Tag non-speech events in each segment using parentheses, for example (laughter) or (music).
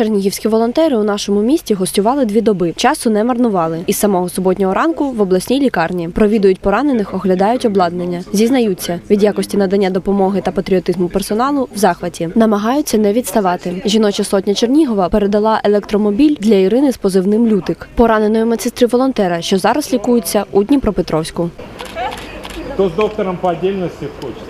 Чернігівські волонтери у нашому місті гостювали дві доби. Часу не марнували. Із самого суботнього ранку в обласній лікарні провідують поранених, оглядають обладнання. Зізнаються, від якості надання допомоги та патріотизму персоналу в захваті. Намагаються не відставати. Жіноча сотня Чернігова передала електромобіль для Ірини з позивним Лютик, пораненої медсестри волонтера, що зараз лікується у Дніпропетровську. Кто с доктором по отдельности хочет?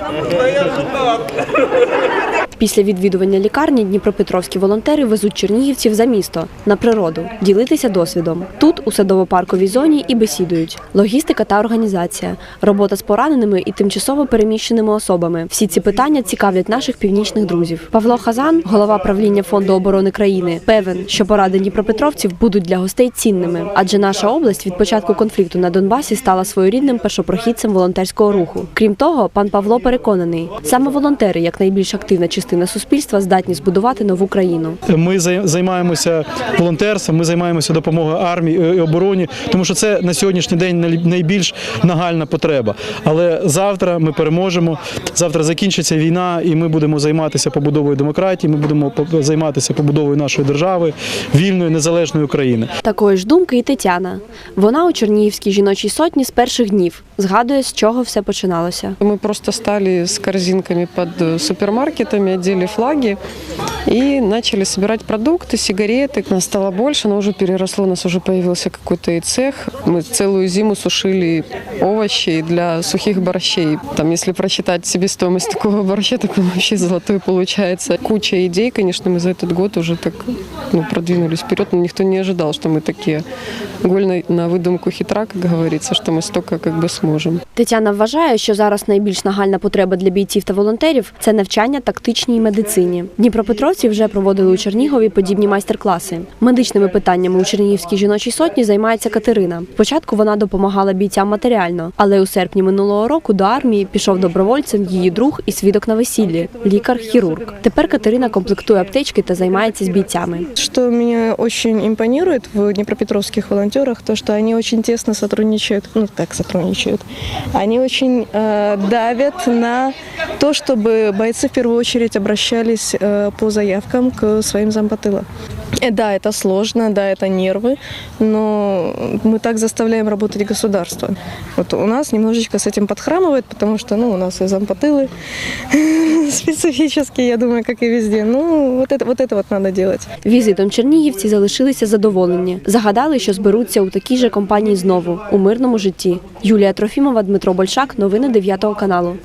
Після відвідування лікарні дніпропетровські волонтери везуть чернігівців за місто на природу, ділитися досвідом. Тут, у садово-парковій зоні, і бесідують. Логістика та організація, робота з пораненими і тимчасово переміщеними особами. Всі ці питання цікавлять наших північних друзів. Павло Хазан, голова правління фонду оборони країни, певен, що поради дніпропетровців будуть для гостей цінними, адже наша область від початку конфлікту на Донбасі стала своєрідним першопрохідцем волонтерського руху. Крім того, пан Павло переконаний, саме волонтери, як найбільш активна частина суспільства, здатні збудувати нову країну. Ми займаємося волонтерством, ми займаємося допомогою армії і обороні, тому що це на сьогоднішній день най- найбільш нагальна потреба. Але завтра ми переможемо. Завтра закінчиться війна, і ми будемо займатися побудовою демократії. Ми будемо займатися побудовою нашої держави, вільної незалежної України. Такої ж думки і Тетяна. Вона у Чернігівській жіночій сотні з перших днів згадує, з чого все починалося. Мы просто стали с корзинками под э, супермаркетами, одели флаги и начали собирать продукты, сигареты. Нас стало больше, но уже переросло, у нас уже появился какой-то и цех. Мы целую зиму сушили овощи для сухих борщей. Там, если просчитать себестоимость (laughs) такого борща, так он вообще золотой получается. Куча идей, конечно, мы за этот год уже так ну, продвинулись вперед, но никто не ожидал, что мы такие голь на, на выдумку хитра, как говорится, что мы столько как бы сможем. Тетяна вважає, що зараз найбільш нагальна потреба для бійців та волонтерів це навчання тактичній медицині. Дніпропетровці вже проводили у Чернігові подібні майстер-класи. Медичними питаннями у Чернігівській жіночій сотні займається Катерина. Спочатку вона допомагала бійцям матеріально, але у серпні минулого року до армії пішов добровольцем її друг і свідок на весіллі лікар-хірург. Тепер Катерина комплектує аптечки та займається з бійцями. Что меня очень импонирует в днепропетровских волонтерах, то, что они очень тесно сотрудничают, ну так сотрудничают, они очень э, давят на то, чтобы бойцы в первую очередь обращались э, по заявкам к своим зампотыла. Э, Да, это сложно, да, это нервы, но мы так заставляем работать государство. Вот у нас немножечко с этим подхрамывает, потому что ну, у нас и зампотылы (laughs) специфические, я думаю, как и везде. Ну, вот это вот, это вот надо делать. Візитом чернігівці залишилися задоволені. Загадали, що зберуться у такій же компанії знову у мирному житті. Юлія Трофімова, Дмитро Большак. Новини 9 каналу.